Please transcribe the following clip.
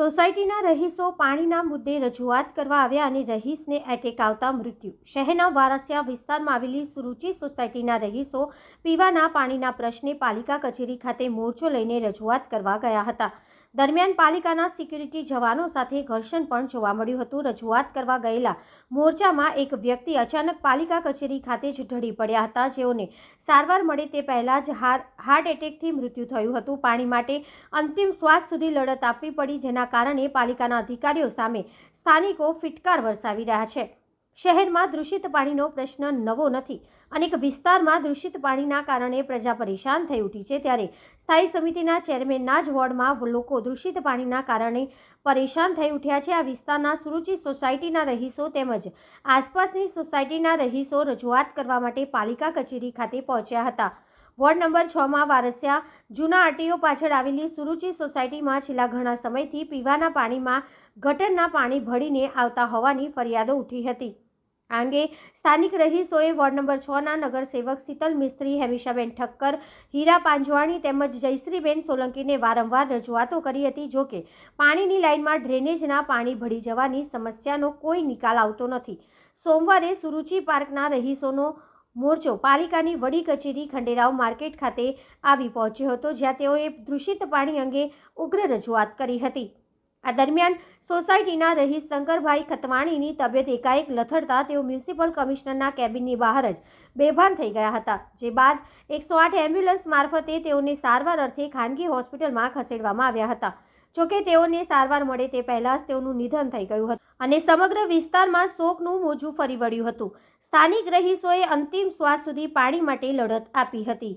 સોસાયટીના રહીશો પાણીના મુદ્દે રજૂઆત કરવા આવ્યા અને રહીશને એટેક આવતા મૃત્યુ. શહેરના વારસિયા વિસ્તારમાં આવેલી સુરુચિ સોસાયટીના રહીશો પીવાના પાણીના પ્રશ્ને પાલિકા કચેરી ખાતે મોરચો લઈને રજૂઆત કરવા ગયા હતા. દરમિયાન પાલિકાના સિક્યુરિટી જવાનો સાથે ઘર્ષણ પણ જોવા મળ્યું હતું. રજૂઆત કરવા ગયેલા મોરચામાં એક વ્યક્તિ અચાનક પાલિકા કચેરી ખાતે જ ઢળી પડ્યા હતા. જેઓને સારવાર મળે તે પહેલાં જ હાર, હાર્ટ એટેકથી મૃત્યુ થયું હતું. પાણી માટે અંતિમ શ્વાસ સુધી લડત આપવી પડી, જેના કારણે પાલિકાના અધિકારીઓ સામે સ્થાનિકો ફિટકાર વરસાવી રહ્યા છે. શહેરમાં દૂષિત પાણીનો પ્રશ્ન નવો નથી. અનેક વિસ્તારમાં દૂષિત પાણીના કારણે પ્રજા પરેશાન થઈ ઉઠી છે. ત્યારે સ્થાયી સમિતિના ચેરમેનના જ વોર્ડમાં લોકો દૂષિત પાણીના કારણે પરેશાન થઈ ઉઠ્યા છે. આ વિસ્તારના સુરુચિ સોસાયટીના રહીશો તેમજ આસપાસની સોસાયટીના રહીશો રજૂઆત કરવા માટે પાલિકા કચેરી ખાતે પહોંચ્યા હતા. વોર્ડ નંબર છમાં વારસિયા જૂના આરટીઓ પાછળ આવેલી સુરુચિ સોસાયટીમાં છેલ્લા ઘણા સમયથી પીવાના પાણીમાં ગટરના પાણી ભળીને આવતા હોવાની ફરિયાદો ઉઠી હતી. આ અંગે સ્થાનિક રહીશોએ વોર્ડ નંબર છના નગરસેવક શીતલ મિસ્ત્રી, હેમિશાબેન ઠક્કર, હીરા પાંજવાણી તેમજ જયશ્રીબેન સોલંકીને વારંવાર રજૂઆતો કરી હતી જોકે પાણીની લાઇનમાં ડ્રેનેજના પાણી ભળી જવાની સમસ્યાનો કોઈ નિકાલ આવતો નથી. સોમવારે સુરુચિ પાર્કના રહીશોનો મોરચો પાલિકાની વડી કચેરી ખંડેરાવ માર્કેટ ખાતે આવી પહોંચ્યો હતો, જ્યાં તેઓએ દૂષિત પાણી અંગે ઉગ્ર રજૂઆત કરી હતી. આ દરમિયાન સોસાયટીના રહીશ શંકરભાઈ ખતવાણીની તબિયત એકાએક લથડતા તેઓ મ્યુનિસિપલ કમિશનરના કેબિનની બહાર જ બેભાન થઈ ગયા હતા, જે બાદ એકસો આઠ એમ્બ્યુલન્સ મારફતે તેઓને સારવાર અર્થે ખાનગી હોસ્પિટલમાં ખસેડવામાં આવ્યા હતા. જોકે તેઓને સારવાર મળે તે પહેલાં જ તેઓનું નિધન થઈ ગયું હતું અને સમગ્ર વિસ્તારમાં શોકનું મોજું ફરી વળ્યું હતું. સ્થાનિક રહીશોએ અંતિમ શ્વાસ સુધી પાણી માટે લડત આપી હતી.